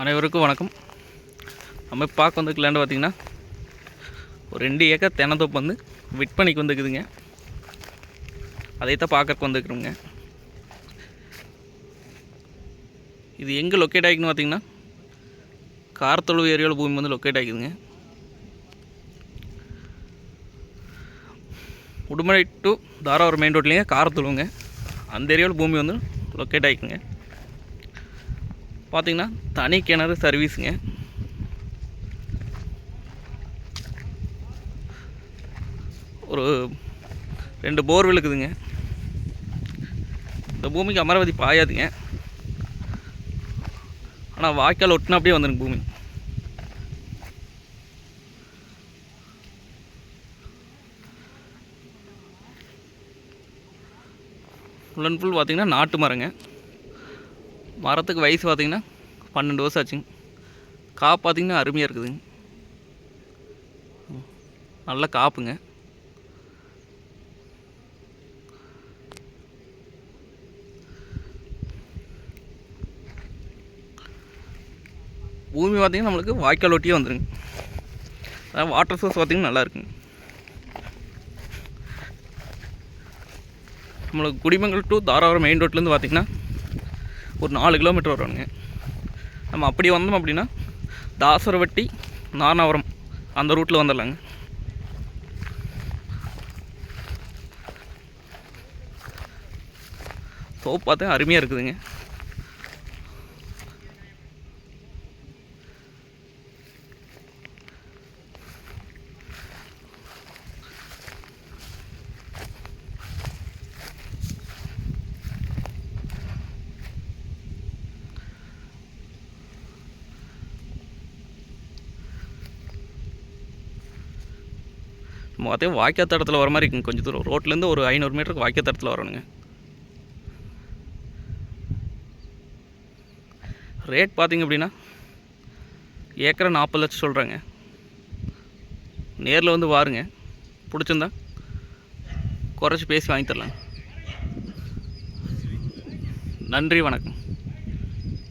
அனைவருக்கும் வணக்கம். நம்ம பார்க்க வந்துக்கலான்னு லேண்டு பார்த்திங்கன்னா ஒரு ரெண்டு ஏக்கர் தென்னந்தோப்பு வந்து விற்பனைக்கு வந்துக்குதுங்க அதை தான் பார்க்கறக்கு வந்துருக்குறோங்க. இது எங்கே லொக்கேட் ஆகிக்குன்னு பார்த்தீங்கன்னா கார்த்தொழுவு ஏரியாவில் பூமி வந்து லொக்கேட் ஆகிக்குதுங்க உடுமலை டு தாராவரம் மெயின் ரோட்லேயே காரத்துழுவுங்க. அந்த ஏரியாவில் பூமி வந்து லொக்கேட் ஆகிக்குங்க பார்த்திங்கன்னா தனி கிணறு சர்வீஸுங்க ஒரு ரெண்டு போர்வெல் இருக்குதுங்க இந்த பூமிக்கு அமராவதி பாயாதுங்க. ஆனால் வாய்க்கால் ஒட்டினா அப்படியே வந்துருங்க பூமி. ஃபுல் அண்ட் ஃபுல் பார்த்திங்கன்னா நாட்டு மரங்க. மரத்துக்கு வயசு பார்த்திங்கன்னா பன்னெண்டு வருஷம் ஆச்சுங்க. காப்பு பார்த்திங்கன்னா அருமையாக இருக்குதுங்க. நல்லா நல்ல காப்புங்க. பூமி பார்த்தீங்கன்னா நம்மளுக்கு வாய்க்கால் ஒட்டியே வந்துருங்க. அதாவது வாட்டர் சோர்ஸ் பார்த்திங்கன்னா நல்லா இருக்குங்க. நம்மளுக்கு குடிமங்கல் டு தாராபுரம் மெயின் ரோட்லேருந்து பார்த்திங்கன்னா ஒரு நாலு கிலோமீட்டர் வருவானுங்க. நம்ம அப்படி வந்தோம் அப்படின்னா தாசரவட்டி நாரணாவரம் அந்த ரூட்டில் வந்துடலாங்க. சோப் அருமையாக இருக்குதுங்க. நம்ம அதே வாய்க்கால் தடத்தில் வர மாதிரி இருக்குங்க. கொஞ்சம் தூரம். ரோட்லேருந்து ஒரு ஐநூறு மீட்டருக்கு வாய்க்கால் தடத்தில் வரணுங்க. ரேட் பார்த்தீங்க அப்படின்னா ஏக்கரை நாற்பது லட்சம் சொல்கிறாங்க நேரில் வந்து வாருங்க. பிடிச்சிருந்தா குறைச்சி பேசி வாங்கி தரலாம் நன்றி வணக்கம்.